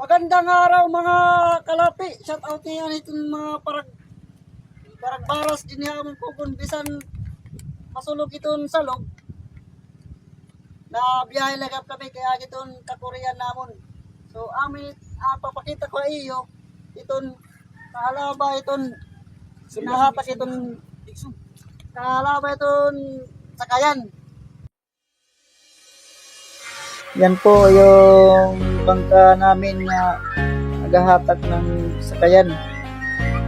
Magandang araw mga kalapi. Shout out niya itong mga parag parag baras din niya among kukun bisan masulog iton sa log. Na biyahe lagap kami kaya iton kakurian namon. So amin ah, papakita ko iyo iton kahalaba iton sinahapak iton kahalaba iton sakayan. Yan po yung bangka namin na naghahatak ng sakayan.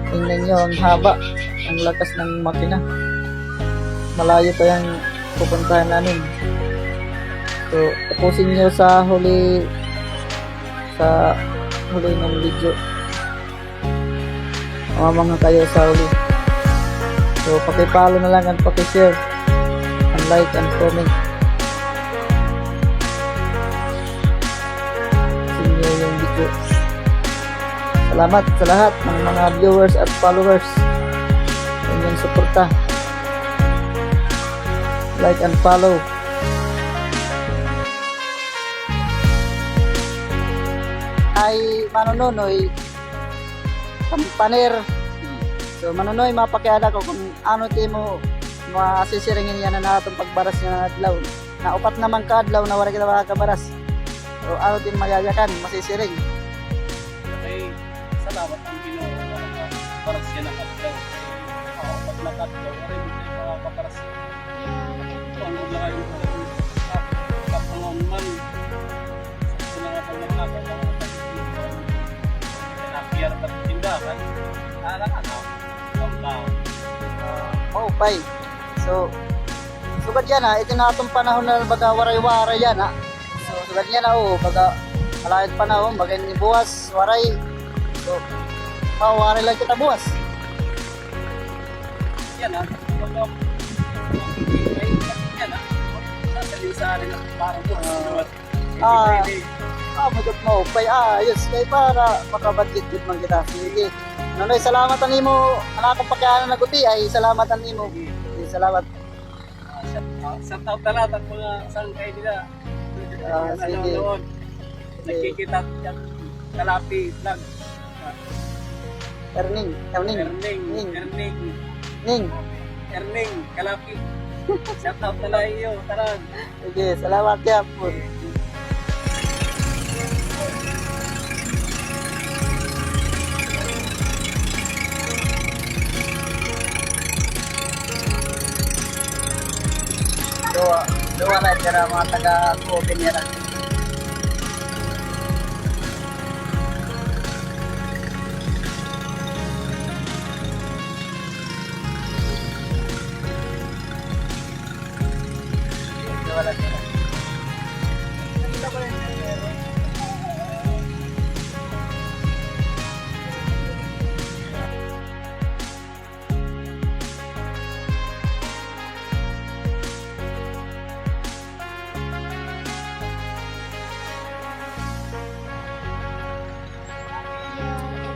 Tingnan nyo, ang haba, ang lakas ng makina. Malayo pa yung pupuntahan namin. So, tapusin nyo sa huli sa huli ng video. Mamanga kayo sa huli. So, pakipalo na lang at pakishare and like and comment. Video. Salamat sa lahat ng mga viewers at followers sa inyong suporta. Like and follow. Ay manunoy kampaner. So manunoy mapakiala ko kung ano ti mo masisiringin yan na natong pagbaras adlaw. Na upat naman ka adlaw na wala kita makakabaras. So ano din magayakan, masisiring. Ay salamat ang Ginoo para siya nakatlaw. Oo, pag nakatlaw, ay hindi mga kaparas. Ano na kayo kapangaman. Sa mga pagkakataon ng mga Pinapiyar at tindahan. Alang ano, ang tao. Oh, pay. So, sugad yan ha. Ito na itong panahon na baga waray-waray yan ha. So, sugad yan ha. Oh, baga malayad panahon. Baga ni buwas, waray. So, oh, waray lang kita buwas. Yan ah. Yan ah. Sasali-sali na parang po. Ah. Ah, magot mo. Pay, ah, yes. Kaya para makabadgit man kita. Sige. Nanoy, salamat ang imo. Anak kong pagkaanan na guti ay salamat ang imo. Sige, Salamat. Shout out na lahat ang mga sangkay nila. Ah, sige. Nagkikita yan. Kalapi vlog. Erning, Erning, Erning. Ning. Erning. Ning. Erning. Kalapi. Shout out na lang iyo. Tarang. Sige, salamat ya po. Doa, doa na tira mga taga Kobe nila.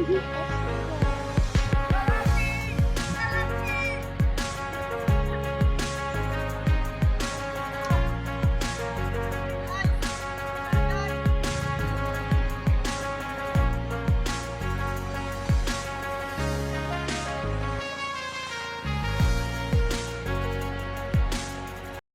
嗯。